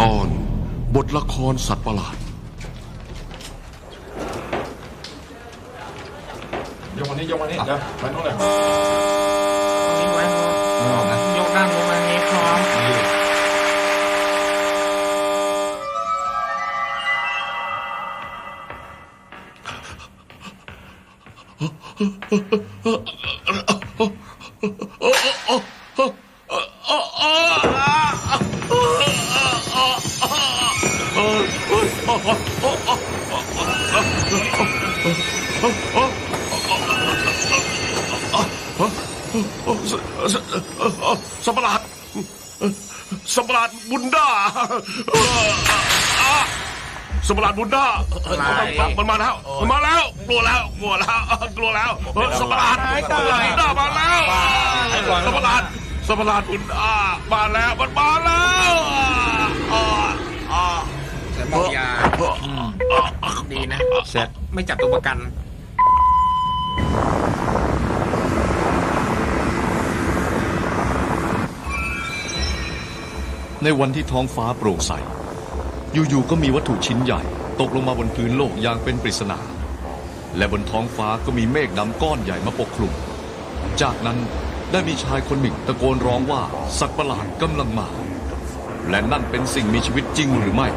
ตอนบทละครสัตว์ประหลาดยกวันนี้ยกวันนี้เดี๋ยวไปนู่นเลยนี่ไว้ยกด้านลงมานี้พร้อ สัตว์ประหลาดสัตว์ประหลาดบุนด้าสัตว์ประหลาดบุนด้ามันมาแล้วมันมาแล้ว กลัวแล้วกลัวแล้วกลัวแล้วสัตว์ประหลาดสัตว์ประหลาดบุนด้ามาแล้วสัตว์ประหลาดสัตว์ประหลาดบุนด้ามาแล้วมันมาแล้วอ่าอ่าแต่มองยาดีนะเสร็จไม่จับตัวประกัน ในวันที่ท้องฟ้าโปร่งใส อยู่ๆก็มีวัตถุชิ้นใหญ่ ตกลงมาบนพื้นโลกอย่างเป็นปริศนา และบนท้องฟ้าก็มีเมฆดำก้อนใหญ่มาปกคลุม จากนั้นได้มีชายคนหนึ่งตะโกนร้องว่าสัตว์ประหลาดกำลังมา และนั่นเป็นสิ่งมีชีวิตจริงหรือไม่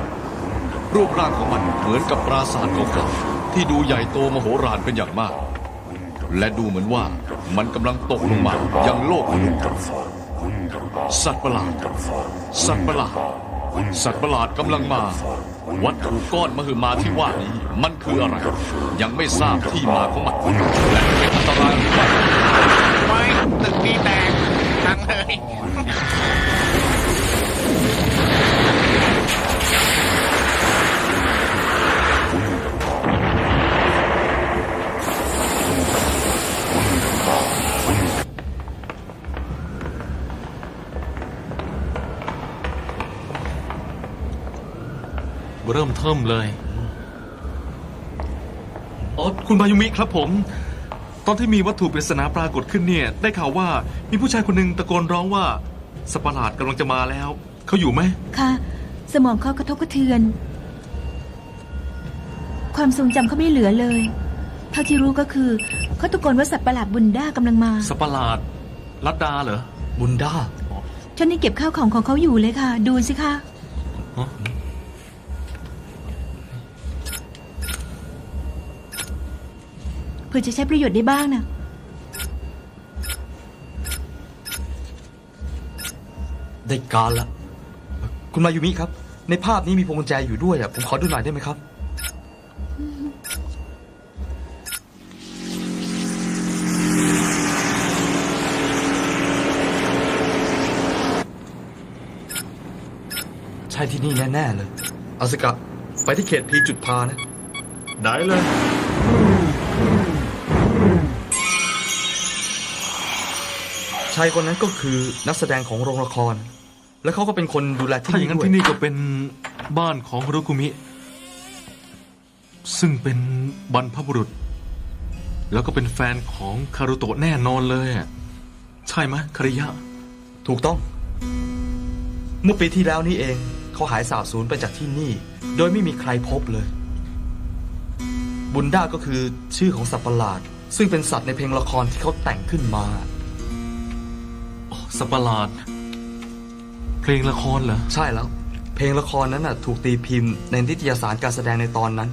รูปร่างของมันเหมือนกับปราสาทเก่าๆที่ดูใหญ่โตมโหฬารเป็นอย่างมาก และดูเหมือนว่ามันกำลังตกลงมายังโลกมนุษย์สัตว์ประหลาด สัตว์ประหลาด สัตว์ประหลาดกำลังมา วัตถุก้อนมหึมาที่ว่านี้มันคืออะไร ยังไม่ทราบที่มาของมันและเป็นอันตรายหรือไม่ไม่ตึกมีแตกทั้งเลย เริ่มเทิมเลยอ๋อคุณมายุมิครับผม ตอนที่มีวัตถุปริศนาปรากฏขึ้นเนี่ย ได้ข่าวว่ามีผู้ชายคนหนึ่งตะโกนร้องว่าสัตว์ประหลาดกำลังจะมาแล้ว เขาอยู่ไหมค่ะ สมองเขากระทบกระเทือน ความทรงจำเขาไม่เหลือเลยเท่าที่รู้ก็คือเขาตะโกนว่าสัตว์ประหลาดบุนด้ากำลังมา สัตว์ประหลาดลัดดาเหรอบุนด้าฉันนี่เก็บข้าวของของเขาอยู่เลยค่ะ ดูสิคะ พื่อจะใช้ประโยชน์ได้บ้างนะได้การละ คุณมายุมิครับ ในภาพนี้มีพวงกุญแจอยู่ด้วยอะผมขอดูหน่อยได้ไหมครับ ใช่ที่นี่แน่ ๆ เลยอาสกะไปที่เขตพีจุดพานะ ได้เลย ชายคนนั้นก็คือนักแสดงของโรงละคร และเขาก็เป็นคนดูแลที่ถ้าอนี่ย่างนั้นด้วยที่นี่ก็เป็นบ้านของฮารุกุมิ ซึ่งเป็นบรรพบุรุษ แล้วก็เป็นแฟนของคารุโตะแน่นอนเลยอะใช่ไหมคาริยะ ถูกต้อง เมื่อปีที่แล้วนี่เองเขาหายสาบสูญไปจากที่นี่ โดยไม่มีใครพบเลย บุนด้าก็คือชื่อของสัตว์ประหลาด ซึ่งเป็นสัตว์ในเพลงละครที่เขาแต่งขึ้นมา สัตว์ประหลาด เพลงละครเหรอ ใช่แล้ว เพลงละครนั้นน่ะ ถูกตีพิมพ์ในนิตยสารการแสดงในตอนนั้น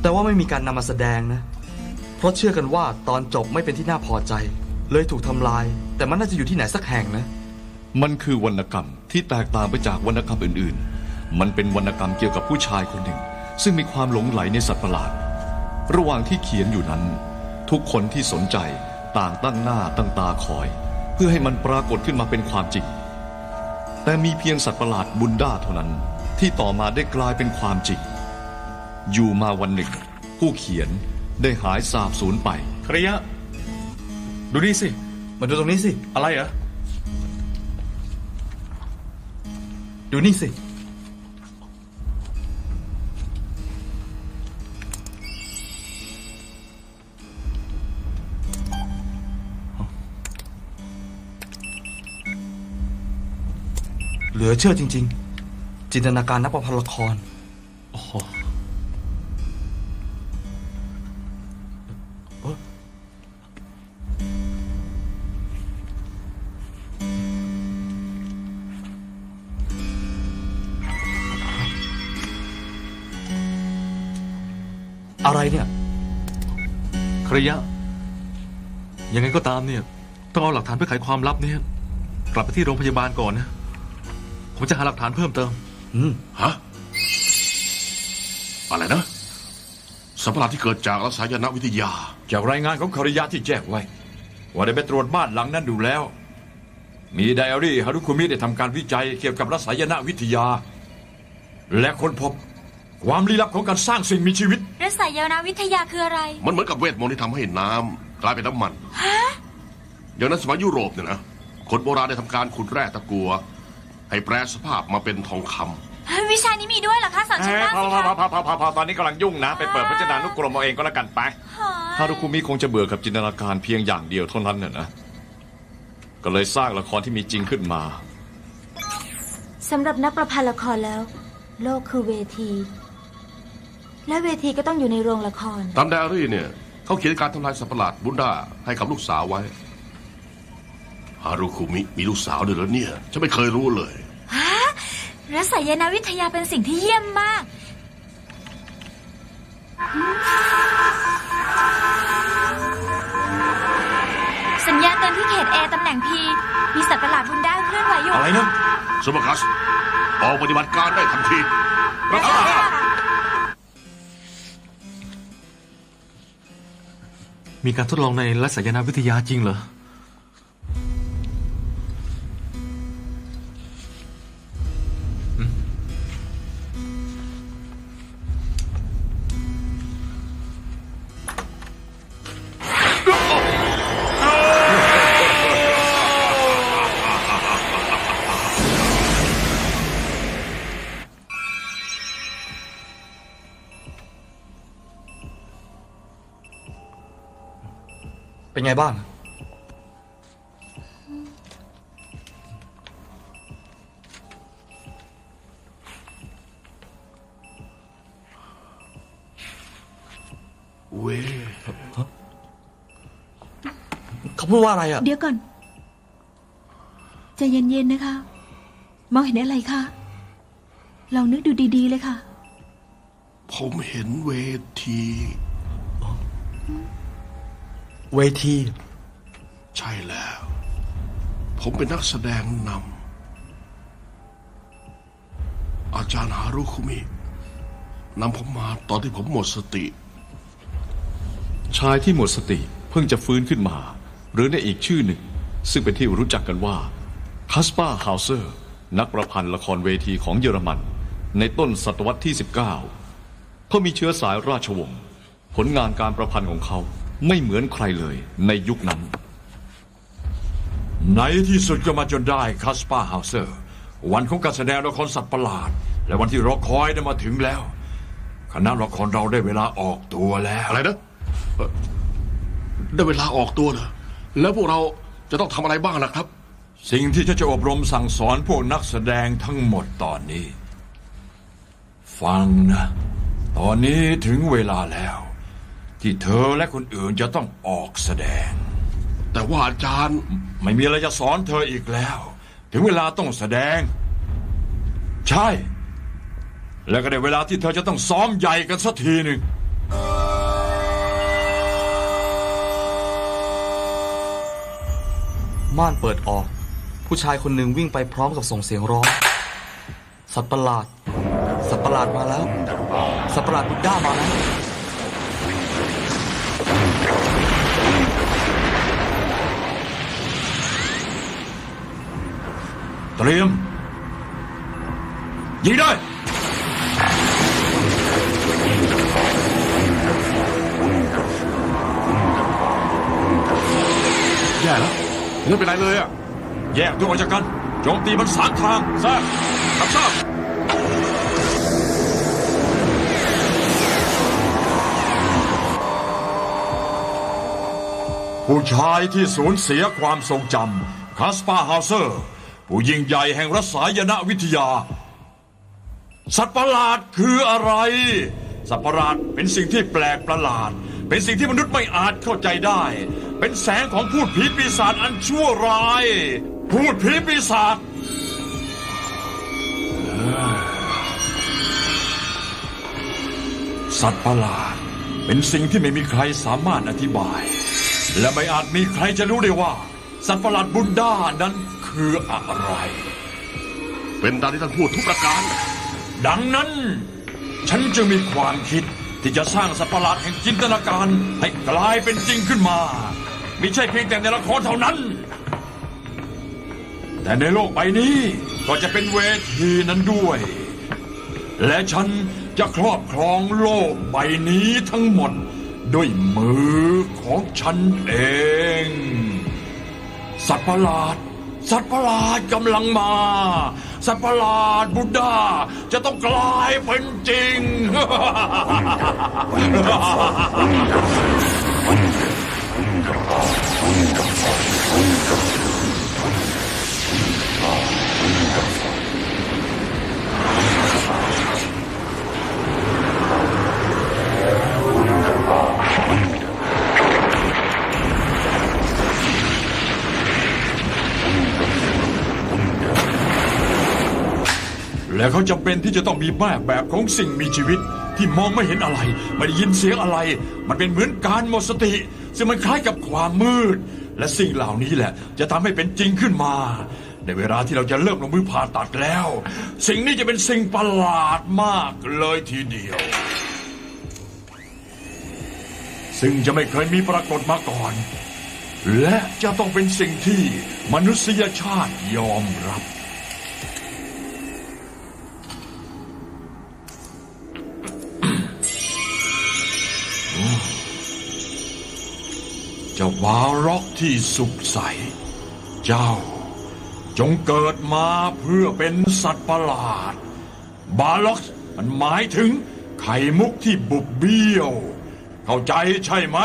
แต่ว่าไม่มีการนำมาแสดงนะ เพราะเชื่อกันว่าตอนจบไม่เป็นที่น่าพอใจ เลยถูกทำลาย แต่มันน่าจะอยู่ที่ไหนสักแห่งนะ มันคือวรรณกรรมที่แตกต่างไปจากวรรณกรรมอื่น ๆ มันเป็นวรรณกรรมเกี่ยวกับผู้ชายคนหนึ่ง ซึ่งมีความหลงไหลในสัตว์ประหลาด ระหว่างที่เขียนอยู่นั้น ทุกคนที่สนใจต่างตั้งหน้าตั้งตาคอยเพื่อให้มันปรากฏขึ้นมาเป็นความจริง แต่มีเพียงสัตว์ประหลาดบุนด้าเท่านั้น ที่ต่อมาได้กลายเป็นความจริง อยู่มาวันหนึ่ง ผู้เขียนได้หายสาบสูญไปคริยะ ดูนี่สิ มาดูตรงนี้สิ อะไรเหรอ ดูนี่สิ เหลือเชื่อจริง ๆ จินตนาการนักประพันธ์ละคร โอ้โหอะไรเนี่ยคระยะ ยังไงก็ตามเนี่ย ต้องเอาหลักฐานเพื่อไขความลับเนี่ย กลับไปที่โรงพยาบาลก่อนนะ ผมจะหาหลักฐานเพิ่มเติม อืมฮะ อะไรนะ สัมภาระที่เกิดจากรักษายนวิทยา จากรายงานของคาริยะที่แจ้งไว้ ว่าได้ไปตรวจบ้านหลังนั้นดูแล้ว มีไดอารี่ฮารุคุมิได้ทำการวิจัยเกี่ยวกับรสายนวิทยา และค้นพบความลี้ลับของการสร้างสิ่งมีชีวิต รัศยนาวิทยาคืออะไร มันเหมือนกับเวทมนต์ที่ทำให้น้ำกลายเป็นน้ำมันอย่างนั้นสมัยยุโรปเนี่ยนะ คนโบราณได้ทำการขุดแร่ตะกัว ให้แปรสภาพมาเป็นทองคำวิชานี้มีด้วยเหรอคะสอนฉันบ้างพอสิพอคะพอพอพอพอตอนนี้กำลังยุ่งนะ ไปเปิดพจนานุกรมเอาเองก็แล้วกันไปฮารุคุมิคงจะเบื่อกับจินตนาการเพียงอย่างเดียวเท่านั้นน่ะนะ ก็เลยสร้างละครที่มีจริงขึ้นมา สำหรับนักประพันธ์ละครแล้ว โลกคือเวที และเวทีก็ต้องอยู่ในโรงละครตามไดอารี่เนี่ยเขาเขียนการทำลายสัตว์ประหลาดบุนดาให้กับลูกสาวไว้ ฮารุคุมิมีลูกสาวด้วยเหรอเนี่ยฉันไม่เคยรู้เลยฮะรัศยนาวิทยาเป็นสิ่งที่เยี่ยมมาก สัญญาณเตือนที่เขต A ตำแหน่ง P มีสัตว์ประหลาดบุนด้าเคลื่อนไหวอยู่ อะไรนะสมคัสออกปฏิบัติการได้ทันทีรับทราบมีการทดลองในรัศยนาวิทยาจริงเหรอ ไงบ้าง เว้ยเขาพูดว่าอะไรอะ เดี๋ยวก่อน ใจเย็นๆนะคะ มองเห็นอะไรคะลองนึกดูดีๆเลยค่ะ ผมเห็นเวที เวที ใช่แล้ว ผมเป็นนักแสดงนำอาจารย์ฮารุคุมินำผมมาตอนที่ผมหมดสติ ชายที่หมดสติเพิ่งจะฟื้นขึ้นมา หรือในอีกชื่อหนึ่ง ซึ่งเป็นที่รู้จักกันว่าคัสปาฮาวเซอร์ นักประพันธ์ละครเวทีของเยอรมัน ในต้นศตวรรษที่ 19 เขามีเชื้อสายราชวงศ์ผลงานการประพันธ์ของเขา ไม่เหมือนใครเลยในยุคนั้น ในที่สุดก็มาจนได้คัสปาฮาวเซอร์ วันของการแสดงละครสัตว์ประหลาด และวันที่รอคอยได้มาถึงแล้ว คณะละครเราได้เวลาออกตัวแล้ว อะไรนะเอ่อได้เวลาออกตัวเหรอแล้วพวกเราจะต้องทำอะไรบ้างนะครับ สิ่งที่จะจะอบรมสั่งสอนพวกนักแสดงทั้งหมดตอนนี้ ฟังนะ ตอนนี้ถึงเวลาแล้ว ที่เธอและคนอื่นจะต้องออกแสดง แต่ว่าอาจารย์ไม่มีอะไรจะสอนเธออีกแล้ว ถึงเวลาต้องแสดง ใช่ แล้วก็ได้เวลาที่เธอจะต้องซ้อมใหญ่กันสักทีหนึ่งม่านเปิดออก ผู้ชายคนหนึ่งวิ่งไปพร้อมกับส่งเสียงร้อง สัตว์ประหลาด สัตว์ประหลาดมาแล้ว สัตว์ประหลาดบุดด้ามาแล้ว เตรียม ยิงได้แย่แล้วไม่เป็นไรเลยอะแยกตัวออกจากกันโจมตีมันสามทางทราบรับทราบผู้ชายที่สูญเสียความทรงจำคาสปาฮาวเซอร์ ผู้ยิ่งใหญ่แห่งรัศายนวิทยา สัตว์ประหลาดคืออะไร สัตว์ประหลาดเป็นสิ่งที่แปลกประหลาด เป็นสิ่งที่มนุษย์ไม่อาจเข้าใจได้ เป็นแสงของพูดผีปีศาจอันชั่วร้าย พูดผีปีศาจสัตว์ประหลาดเป็นสิ่งที่ไม่มีใครสามารถอธิบาย และไม่อาจมีใครจะรู้ได้ว่า สัตว์ประหลาดบุนด้านั้น คืออะไร เป็นตามที่ท่านพูดทุกประการ ดังนั้น ฉันจึงมีความคิดที่จะสร้างสัตว์ประหลาดแห่งจินตนาการให้กลายเป็นจริงขึ้นมาไม่ใช่เพียงแต่ในละครเท่านั้น แต่ในโลกใบนี้ก็จะเป็นเวทีนั้นด้วย และฉันจะครอบครองโลกใบนี้ทั้งหมดด้วยมือของฉันเอง สัตว์ประหลาด สัตว์ประหลาดกำลังมา สัตว์ประหลาดบุดดาจะต้องกลายเป็นจริงแเขาจำเป็นที่จะต้องมีแม่แบบของสิ่งมีชีวิต ที่มองไม่เห็นอะไร ไม่ได้ยินเสียงอะไร มันเป็นเหมือนการหมดสติ ซึ่งมันคล้ายกับความมืด และสิ่งเหล่านี้แหละ จะทำให้เป็นจริงขึ้นมา ในเวลาที่เราจะเริ่มลงมือผ่าตัดแล้ว สิ่งนี้จะเป็นสิ่งประหลาดมากเลยทีเดียว ซึ่งจะไม่เคยมีปรากฏมาก่อน และจะต้องเป็นสิ่งที่มนุษยชาติยอมรับ จ้าวาร็อกที่สุขใส เจ้าจงเกิดมาเพื่อเป็นสัตว์ประหลาด บาล็อกมันหมายถึงไข่มุกที่บุบเบี้ยว เข้าใจใช่ไหม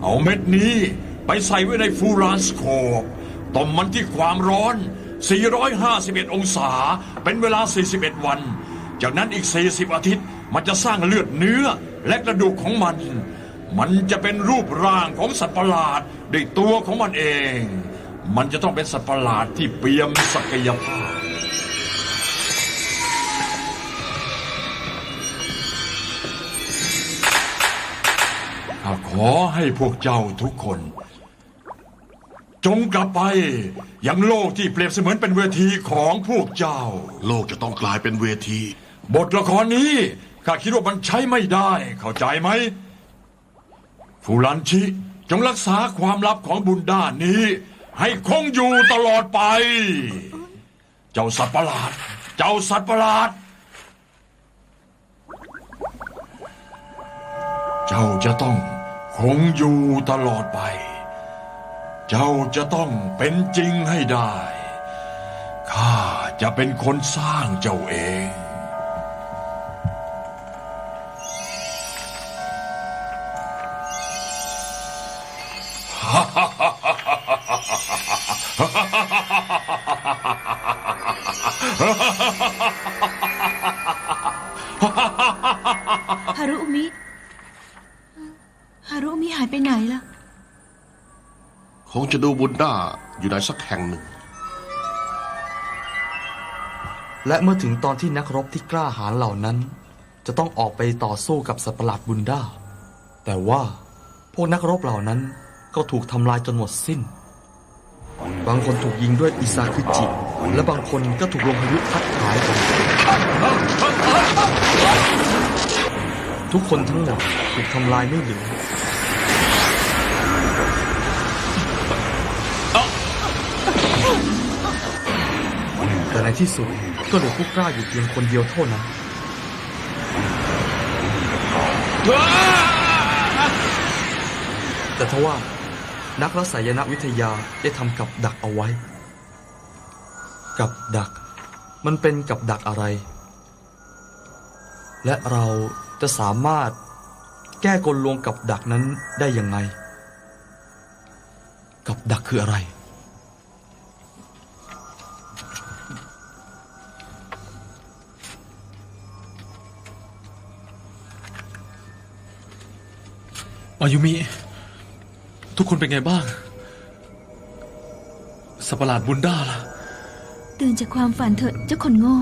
เอาเม็ดนี้ไปใส่ไว้ในฟูรานสโคปต้มมันที่ความร้อน 451 องศา เป็นเวลา 41 วัน จากนั้นอีก 40 อาทิตย์ มันจะสร้างเลือดเนื้อและกระดูกของมัน มันจะเป็นรูปร่างของสัตว์ประหลาดด้วยตัวของมันเอง มันจะต้องเป็นสัตว์ประหลาดที่เปี่ยมศักยภาพข้าขอให้พวกเจ้าทุกคน จงกลับไปยังโลกที่เปรียบเสมือนเป็นเวทีของพวกเจ้า โลกจะต้องกลายเป็นเวที บทละครนี้ข้าคิดว่ามันใช้ไม่ได้ เข้าใจไหมฟูรันชิจงรักษาความลับของบุญด้านนี้ ให้คงอยู่ตลอดไป เจ้าสัตว์ประหลาด เจ้าสัตว์ประหลาด เจ้าจะต้องคงอยู่ตลอดไป เจ้าจะต้องเป็นจริงให้ได้ ข้าจะเป็นคนสร้างเจ้าเอง จะดูบุญด้าอยู่ไหนสักแห่งหนึ่ง และเมื่อถึงตอนที่นักรบที่กล้าหาญเหล่านั้น จะต้องออกไปต่อสู้กับสัตว์ประหลาดบุนด้า แต่ว่าพวกนักรบเหล่านั้นก็ถูกทำลายจนหมดสิ้น บางคนถูกยิงด้วยอิซาคุจิ และบางคนก็ถูกลมพายุพัดหายไปทุกคนทั้งหมดถูกทำลายไม่เหลือ ในที่สุดก็เหลือผู้กล้าอยู่เพียงคนเดียวเท่านั้นแต่ทว่านักรักษายนวิทยาได้ทำกับดักเอาไว้ กับดัก มันเป็นกับดักอะไร และเราจะสามารถแก้กลลวงกับดักนั้นได้ยังไง กับดักคืออะไร อายุมิ ทุกคนเป็นไงบ้าง สัตว์ประหลาดบุนด้าล่ะ ตื่นจากความฝันเถอะเจ้าคนโง่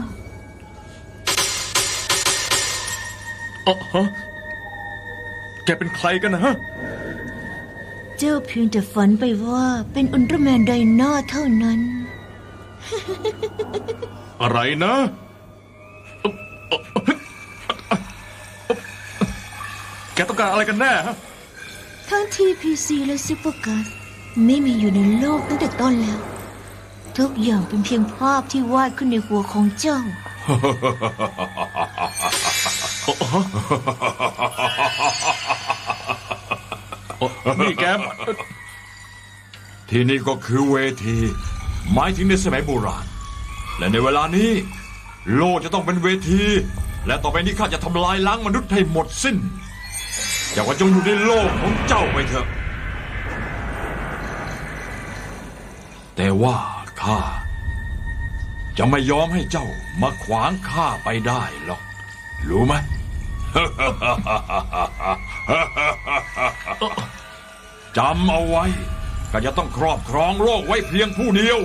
เออฮะแกเป็นใครกันนะฮะ เจ้าเพียงแต่ฝันไปว่าเป็นอุลตร้าแมนไดนาเท่านั้น อะไรนะ แกต้องการอะไรกันแน่ฮะ ทั้งทีพีซีและซูเปอร์กัสไม่มีอยู่ในโลกตั้งแต่ต้นแล้ว ทุกอย่างเป็นเพียงภาพที่วาดขึ้นในหัวของเจ้า นี่แกที่นี่ก็คือเวที หมายถึงในสมัยโบราณ และในเวลานี้ โลกจะต้องเป็นเวที และต่อไปนี้ข้าจะทำลายล้างมนุษย์ให้หมดสิ้น เจ้าก็จงอยู่ในโลกของเจ้าไปเถอะ แต่ว่าข้าจะไม่ยอมให้เจ้ามาขวางข้าไปได้หรอก รู้ไหม จำเอาไว้ ก็จะต้องครอบครองโลกไว้เพียงผู้เดียว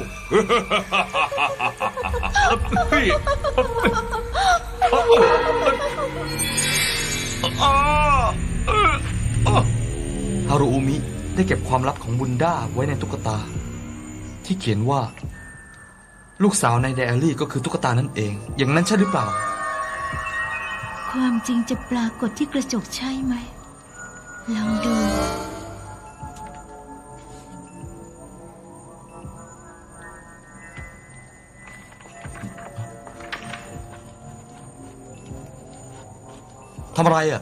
ฮารุอุมิได้เก็บความลับของบุนด้าไว้ในตุ๊กตา ที่เขียนว่า ลูกสาวในไดอารี่ก็คือตุ๊กตานั่นเอง อย่างนั้นใช่หรือเปล่า ความจริงจะปรากฏที่กระจกใช่ไหม ลองดู ทำอะไรอะ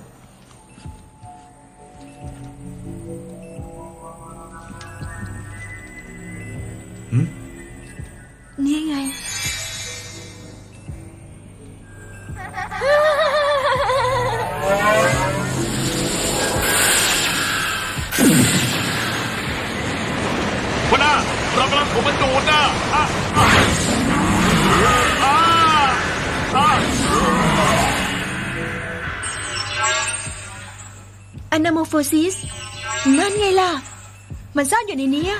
อนาโมโฟซิสนั่นไงล่ะ มันซ่อนอยู่ในนี้อะ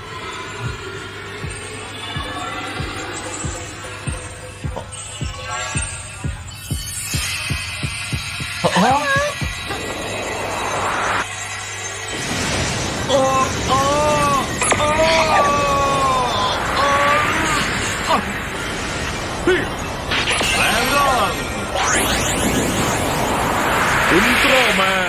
แปลงร่างอุลตร้าแมน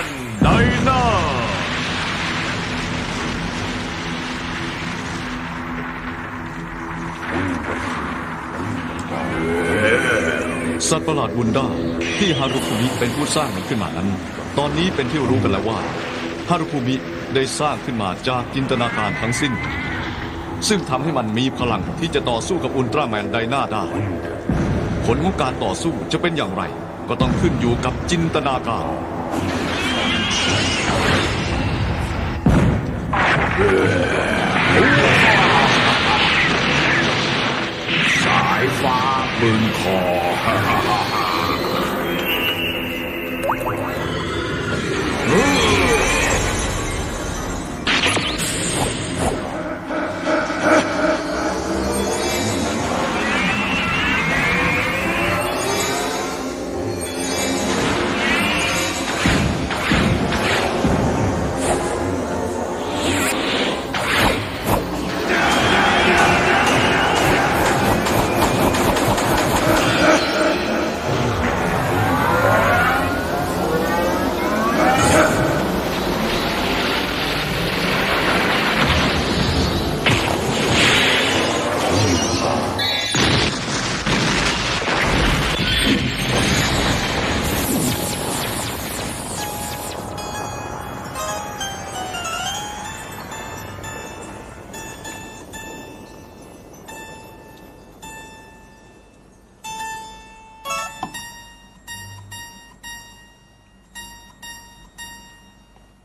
สัตว์ประหลาดบุนด้าที่ฮารุคุมิเป็นผู้สร้างมันขึ้นมานั้น ตอนนี้เป็นที่รู้กันแล้วว่าฮารุคุมิได้สร้างขึ้นมาจากจินตนาการทั้งสิ้น ซึ่งทำให้มันมีพลังที่จะต่อสู้กับอุลตร้าแมนไดนาได้ ผลของการต่อสู้จะเป็นอย่างไร ก็ต้องขึ้นอยู่กับจินตนาการส ฟ้าบึงคอ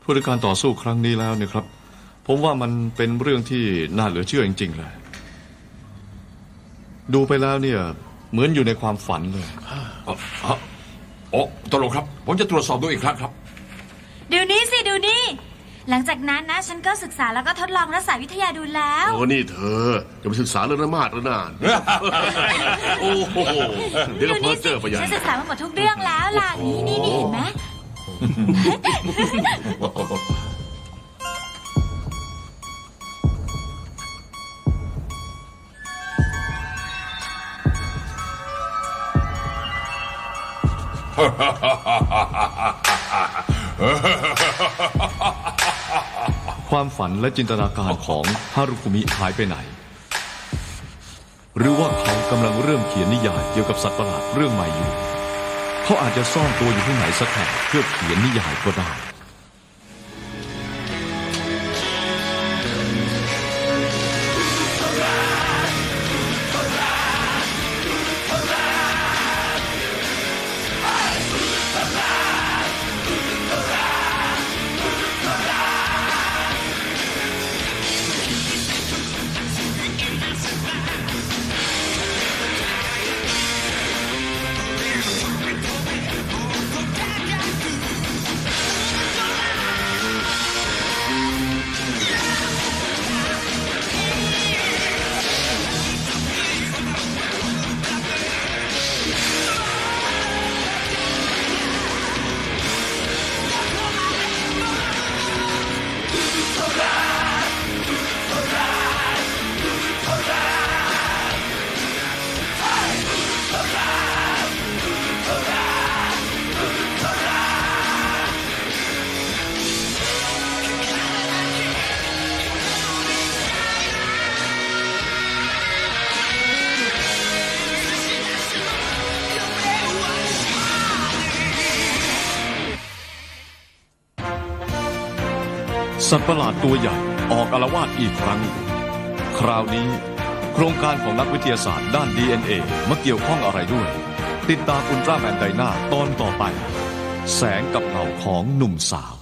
ผู้ในการต่อสู้ครั้งนี้แล้วเนี่ยครับ ผมว่ามันเป็นเรื่องที่น่าเหลือเชื่อจริง ๆ เลย ดูไปแล้วเนี่ย เหมือนอยู่ในความฝันเลยอ๋ออ๋อโอ้ตกลงครับ ผมจะตรวจสอบดูอีกครั้งครับ ดูนี่สิดูนี่ หลังจากนั้นนะ ฉันก็ศึกษาแล้วก็ทดลองรักษาวิทยาดูแล้ว โอ้นี่เธอจะไปศึกษาเรื่องนั้นมากแล้วนะโอ้โหเดี๋ยวก็ดูเพ้อนี่เจสิอไปใหญ่ ฉันศึกษามาหมดทุกเรื่องแล้วล่ะนี่นี่นี่เห็นไหม ความฝันและจินตนาการของฮารุคุมิหายไปไหน หรือว่าเขากำลังเริ่มเขียนนิยายเกี่ยวกับสัตว์ประหลาดเรื่องใหม่อยู่ เขาอาจจะซ่อนตัวอยู่ที่ไหนสักแห่งเพื่อเขียนนิยายก็ได้ สัตว์ประหลาดตัวใหญ่ออกอารวาสอีกครั้ง คราวนี้โครงการของนักวิทยาศาสตร์ด้าน DNA มาเกี่ยวข้องอะไรด้วย ติดตามอุลตร้าแมนไดนาตอนต่อไป แสงกับเงาของหนุ่มสาว